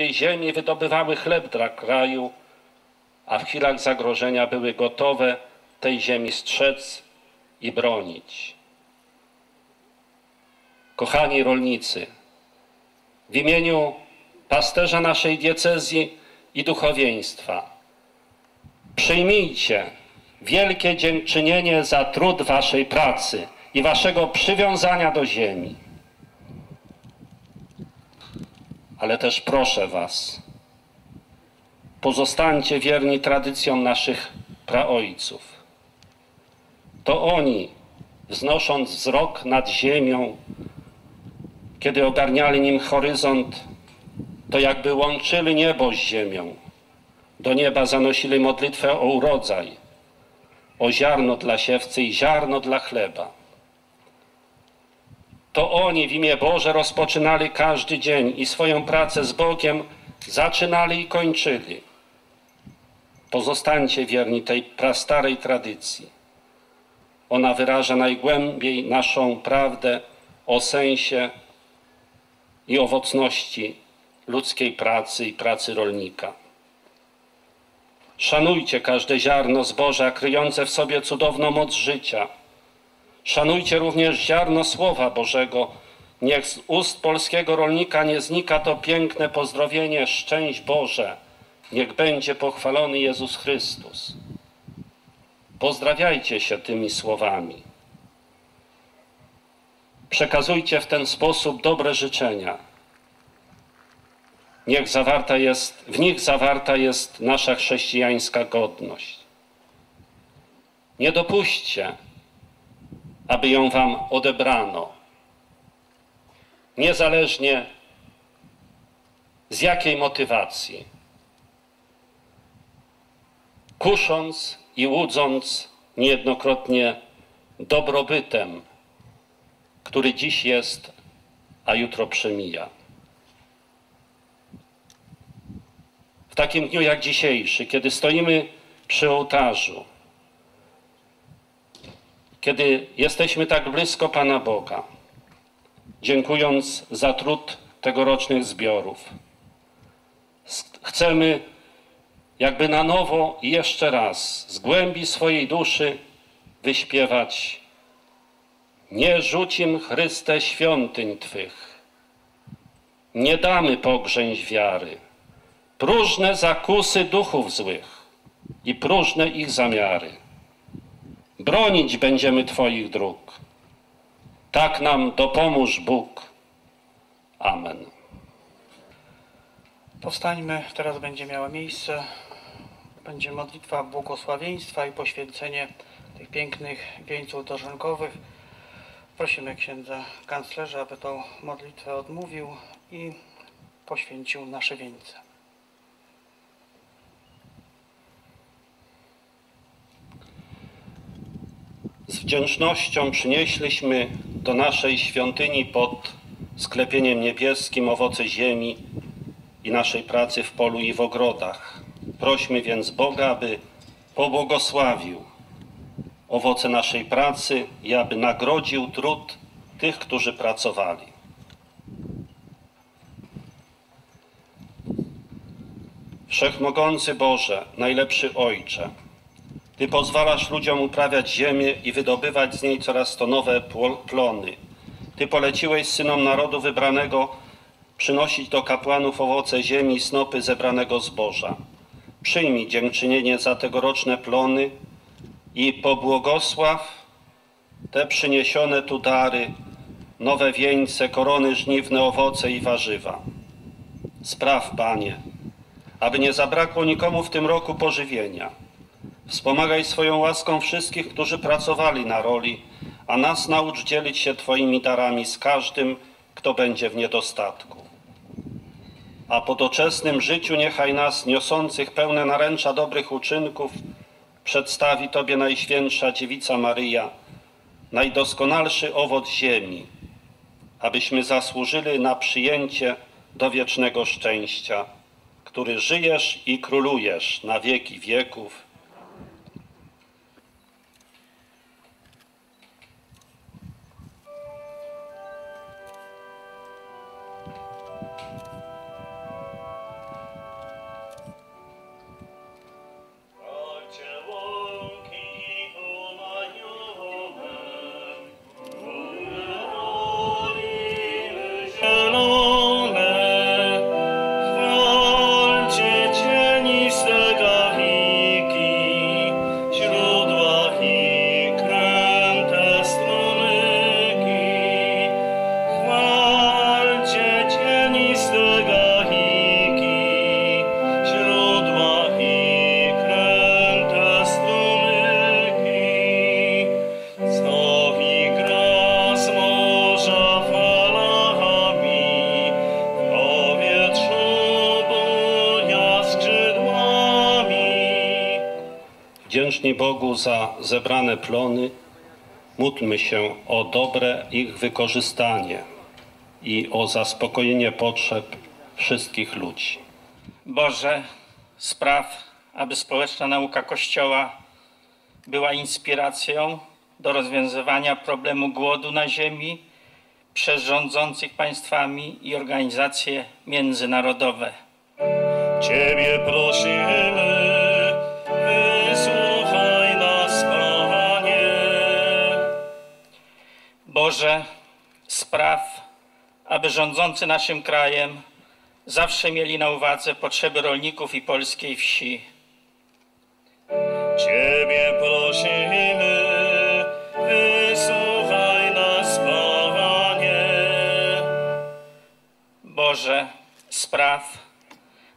tej ziemi wydobywały chleb dla kraju, a w chwilach zagrożenia były gotowe tej ziemi strzec i bronić. Kochani rolnicy, w imieniu pasterza naszej diecezji i duchowieństwa, przyjmijcie wielkie dziękczynienie za trud waszej pracy i waszego przywiązania do ziemi. Ale też proszę was, pozostańcie wierni tradycjom naszych praojców. To oni, wznosząc wzrok nad ziemią, kiedy ogarniali nim horyzont, to jakby łączyli niebo z ziemią. Do nieba zanosili modlitwę o urodzaj, o ziarno dla siewcy i ziarno dla chleba. To oni w imię Boże rozpoczynali każdy dzień i swoją pracę z Bogiem zaczynali i kończyli. Pozostańcie wierni tej prastarej tradycji. Ona wyraża najgłębiej naszą prawdę o sensie i owocności ludzkiej pracy i pracy rolnika. Szanujcie każde ziarno zboża kryjące w sobie cudowną moc życia. Szanujcie również ziarno Słowa Bożego. Niech z ust polskiego rolnika nie znika to piękne pozdrowienie Szczęść Boże. Niech będzie pochwalony Jezus Chrystus. Pozdrawiajcie się tymi słowami. Przekazujcie w ten sposób dobre życzenia. Niech zawarta jest, w nich zawarta jest nasza chrześcijańska godność. Nie dopuśćcie, aby ją wam odebrano. Niezależnie z jakiej motywacji. Kusząc i łudząc niejednokrotnie dobrobytem, który dziś jest, a jutro przemija. W takim dniu jak dzisiejszy, kiedy stoimy przy ołtarzu, kiedy jesteśmy tak blisko Pana Boga, dziękując za trud tegorocznych zbiorów, chcemy jakby na nowo i jeszcze raz z głębi swojej duszy wyśpiewać Nie rzucim Chryste świątyń Twych, nie damy pogrzęć wiary, próżne zakusy duchów złych i próżne ich zamiary. Bronić będziemy Twoich dróg. Tak nam dopomóż Bóg. Amen. Powstańmy, teraz będzie miała miejsce. Będzie modlitwa błogosławieństwa i poświęcenie tych pięknych wieńców dożynkowych. Prosimy księdza kanclerza, aby tą modlitwę odmówił i poświęcił nasze wieńce. Z wdzięcznością przynieśliśmy do naszej świątyni pod sklepieniem niebieskim owoce ziemi i naszej pracy w polu i w ogrodach. Prośmy więc Boga, aby pobłogosławił owoce naszej pracy i aby nagrodził trud tych, którzy pracowali. Wszechmogący Boże, najlepszy Ojcze, Ty pozwalasz ludziom uprawiać ziemię i wydobywać z niej coraz to nowe plony. Ty poleciłeś synom narodu wybranego przynosić do kapłanów owoce ziemi i snopy zebranego zboża. Przyjmij dziękczynienie za tegoroczne plony i pobłogosław te przyniesione tu dary, nowe wieńce, korony żniwne, owoce i warzywa. Spraw, Panie, aby nie zabrakło nikomu w tym roku pożywienia. Wspomagaj swoją łaską wszystkich, którzy pracowali na roli, a nas naucz dzielić się Twoimi darami z każdym, kto będzie w niedostatku. A po doczesnym życiu niechaj nas, niosących pełne naręcza dobrych uczynków, przedstawi Tobie Najświętsza Dziewica Maryja, najdoskonalszy owoc ziemi, abyśmy zasłużyli na przyjęcie do wiecznego szczęścia, który żyjesz i królujesz na wieki wieków. Wdzięczni Bogu za zebrane plony, módlmy się o dobre ich wykorzystanie i o zaspokojenie potrzeb wszystkich ludzi. Boże, spraw, aby społeczna nauka Kościoła była inspiracją do rozwiązywania problemu głodu na Ziemi przez rządzących państwami i organizacje międzynarodowe. Ciebie prosimy, Boże, spraw, aby rządzący naszym krajem zawsze mieli na uwadze potrzeby rolników i polskiej wsi. Ciebie prosimy, wysłuchaj nas, Panie. Boże, spraw,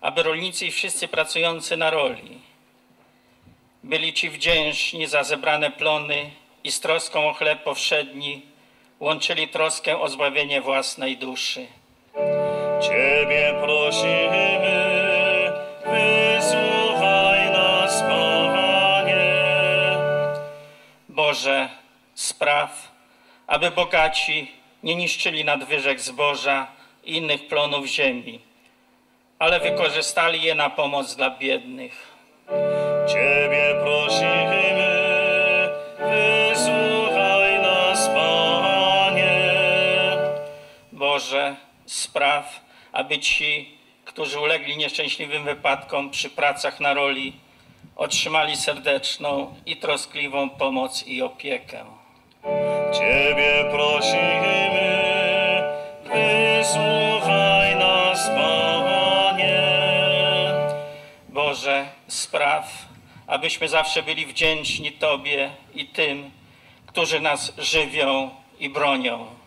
aby rolnicy i wszyscy pracujący na roli byli Ci wdzięczni za zebrane plony i z troską o chleb powszedni łączyli troskę o zbawienie własnej duszy. Ciebie prosimy, wysłuchaj nas, Panie. Boże, spraw, aby bogaci nie niszczyli nadwyżek zboża i innych plonów ziemi, ale wykorzystali je na pomoc dla biednych. Ciebie prosimy, spraw, aby ci, którzy ulegli nieszczęśliwym wypadkom przy pracach na roli, otrzymali serdeczną i troskliwą pomoc i opiekę. Ciebie prosimy, wysłuchaj nas, Panie. Boże, spraw, abyśmy zawsze byli wdzięczni Tobie i tym, którzy nas żywią i bronią.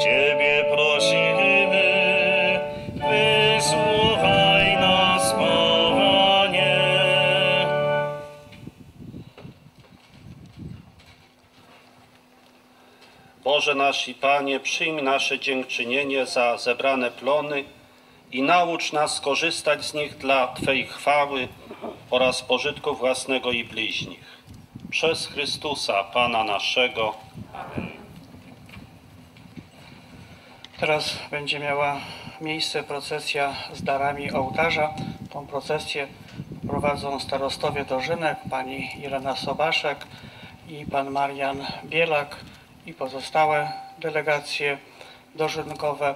Ciebie prosimy, wysłuchaj nas, Panie. Boże nasz i Panie, przyjmij nasze dziękczynienie za zebrane plony i naucz nas korzystać z nich dla Twej chwały oraz pożytku własnego i bliźnich. Przez Chrystusa, Pana naszego. Teraz będzie miała miejsce procesja z darami ołtarza. Tą procesję prowadzą starostowie Dożynek, pani Irena Sobaszek i pan Marian Bielak i pozostałe delegacje dożynkowe.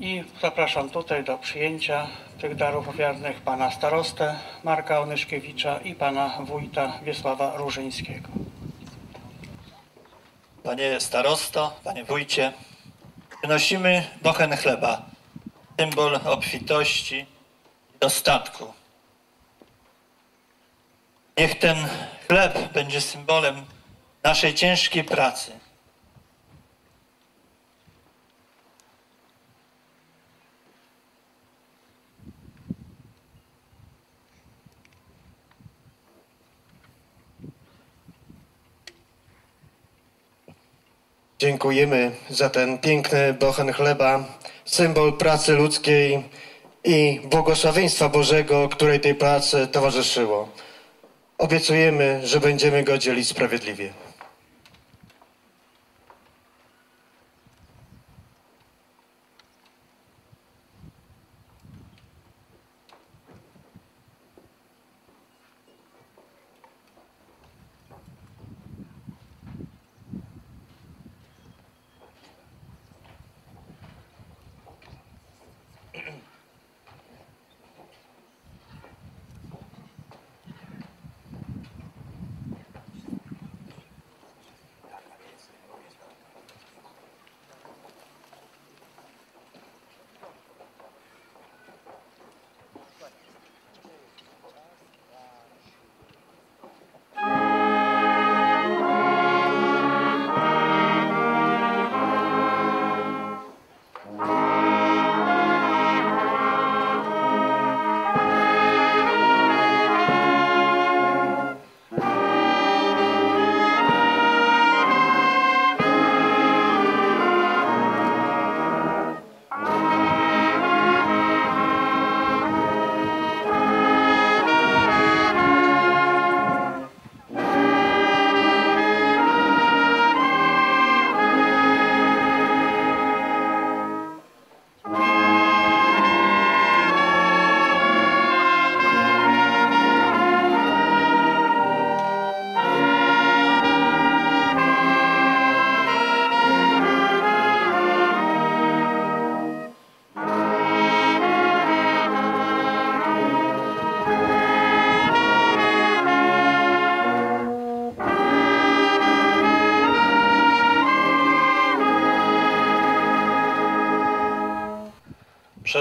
I zapraszam tutaj do przyjęcia tych darów ofiarnych pana starostę Marka Onyszkiewicza i pana wójta Wiesława Różyńskiego. Panie starosto, panie wójcie, przynosimy bochen chleba, symbol obfitości i dostatku. Niech ten chleb będzie symbolem naszej ciężkiej pracy. Dziękujemy za ten piękny bochen chleba, symbol pracy ludzkiej i błogosławieństwa Bożego, której tej pracy towarzyszyło. Obiecujemy, że będziemy go dzielić sprawiedliwie.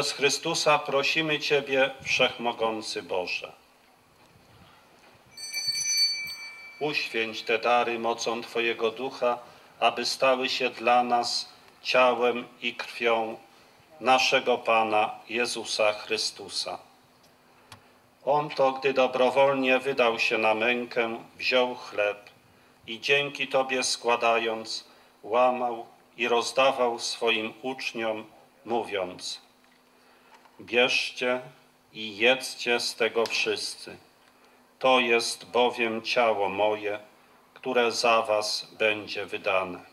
Przez Chrystusa prosimy Ciebie, Wszechmogący Boże. Uświęć te dary mocą Twojego Ducha, aby stały się dla nas ciałem i krwią naszego Pana Jezusa Chrystusa. On to, gdy dobrowolnie wydał się na mękę, wziął chleb i dzięki Tobie składając, łamał i rozdawał swoim uczniom, mówiąc: Bierzcie i jedzcie z tego wszyscy. To jest bowiem ciało moje, które za Was będzie wydane.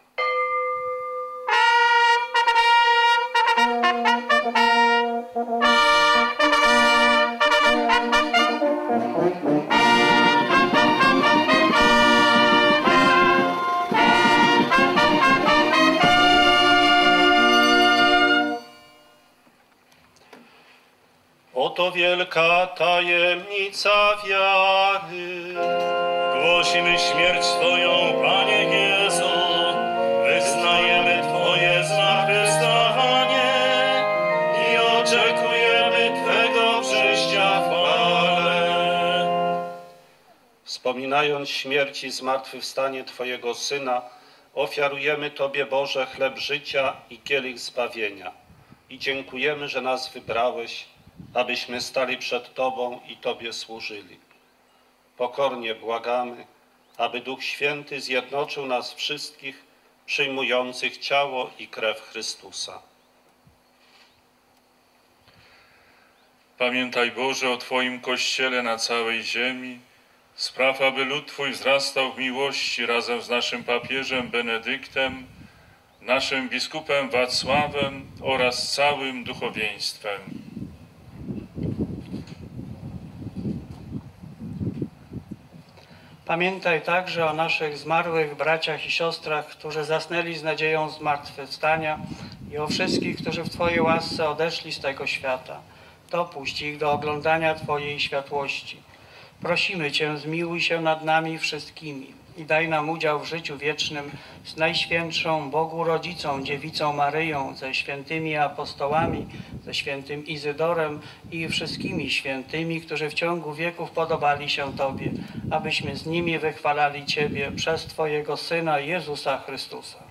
Oto wielka tajemnica wiary. Głosimy śmierć Twoją, Panie Jezu, wyznajemy Twoje zmartwychwstanie i oczekujemy Twego przyjścia w chwale. Wspominając śmierć i zmartwychwstanie Twojego Syna, ofiarujemy Tobie, Boże, chleb życia i kielich zbawienia. I dziękujemy, że nas wybrałeś, abyśmy stali przed Tobą i Tobie służyli. Pokornie błagamy, aby Duch Święty zjednoczył nas wszystkich, przyjmujących ciało i krew Chrystusa. Pamiętaj Boże o Twoim Kościele na całej ziemi. Spraw, aby lud Twój wzrastał w miłości razem z naszym papieżem Benedyktem, naszym biskupem Wacławem oraz całym duchowieństwem. Pamiętaj także o naszych zmarłych braciach i siostrach, którzy zasnęli z nadzieją zmartwychwstania i o wszystkich, którzy w Twojej łasce odeszli z tego świata. Dopuść ich do oglądania Twojej światłości. Prosimy Cię, zmiłuj się nad nami wszystkimi i daj nam udział w życiu wiecznym z Najświętszą Bogu Rodzicą, Dziewicą Maryją, ze świętymi apostołami, ze świętym Izydorem i wszystkimi świętymi, którzy w ciągu wieków podobali się Tobie, abyśmy z nimi wychwalali Ciebie przez Twojego Syna Jezusa Chrystusa.